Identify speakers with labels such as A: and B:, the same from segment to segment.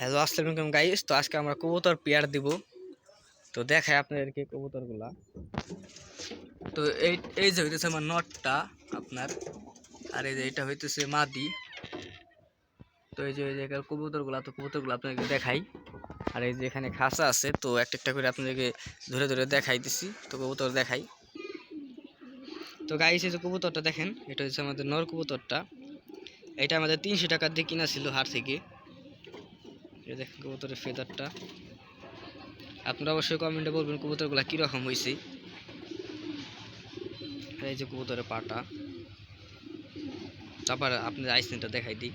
A: Hello, আসসালামু আলাইকুম guys তো আজকে আমরা কবুতর পেয়ার দিব। তো দেখাই আপনাদেরকে কবুতরগুলা। তো এই এই যে হইতেছে আমার নটটা আপনার, আর এই যে এটা হইতেছে মাদি। তো এই যে, এই জায়গার কবুতরগুলা, তো কবুতরগুলো আপনাদেরকে দেখাই। আর এই যে এখানে খাঁচা আছে, তো একটা একটা করে আপনাদেরকে ধরে ধরে দেখাই দিছি। তো কবুতর দেখাই। তো গাইস এই যে কবুতরটা দেখেন, এটা হচ্ছে আমাদের নর কবুতরটা। এটা আমাদের তিনশো টাকার দিয়ে কিনা ছিল হাট থেকে। দেখেন কবুতরের ফেদারটা আপনারা অবশ্যই কমেন্টে বলবেন কবুতরগুলো কীরকম হয়েছে এই যে কবুতরের পাটা। তারপর আপনাদের আইসেনটা দেখাই দিই।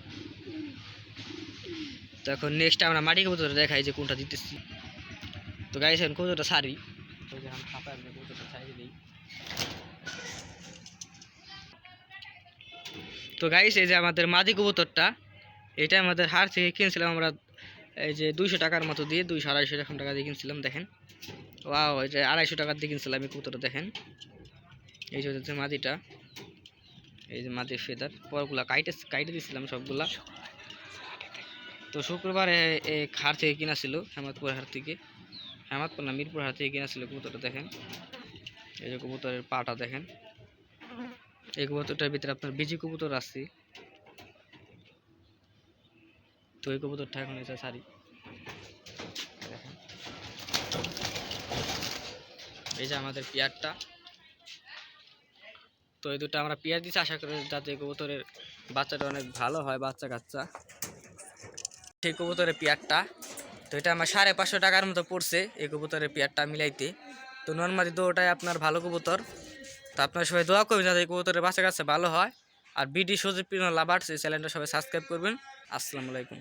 A: তো এখন নেক্সট আমরা মাটি কবুতর দেখাই যে কোনটা দিতেছি। তো গাইস এখন কবুতরটা সারি আপনি কবুতরটা ছাড়িয়ে দিই। তো এই যে আমাদের মাদি কবুতরটা, এটা আমাদের হার থেকে কিনছিলাম আমরা এই যে দুইশো টাকার মতো দিয়ে দুইশো আড়াইশো এরকম টাকা দিয়ে কিনছিলাম, দেখেন। ওয়াও যে আড়াইশো টাকার দিয়ে কিনছিলাম এই কবুতরটা, দেখেন। এই যে হচ্ছে মাদিটা, এই যে মাদির ফেদার পরগুলা কাইটে কাইটে দিয়েছিলাম সবগুলা। তো শুক্রবারে এই হার থেকে কিনা ছিল, হেমাদপুর হাট থেকে। হেমাদপুর না, মিরপুর হাট থেকে কিনা ছিল কবুতরটা, দেখেন। এই যে কবুতরের পাটা, দেখেন। এই কবুতরটার ভিতরে আপনার বিজি কবুতর আছে। তো এই কবুতরটা এখন এটা সারি। এই যে আমাদের পেয়ারটা। তো এই দুটো আমরা পেয়ার দিচ্ছি আশা করি যাতে কবুতরের বাচ্চাটা অনেক ভালো হয়, বাচ্চা কাচ্চা। সেই কবুতরের পেয়ারটা। তো এটা আমার সাড়ে পাঁচশো টাকার মতো পড়ছে এই কবুতরের পেয়ারটা মিলাইতে। তো নর্মালি দোটাই আপনার ভালো কবুতর। তো আপনার সবাই দোয়া করবেন যাতে এই কবুতরের বাচ্চা কাচ্চা ভালো হয়। আর বিডি সজীব লাভ আর্টস এই চ্যানেলটা সবাই সাবস্ক্রাইব করবেন। আসসালামু আলাইকুম।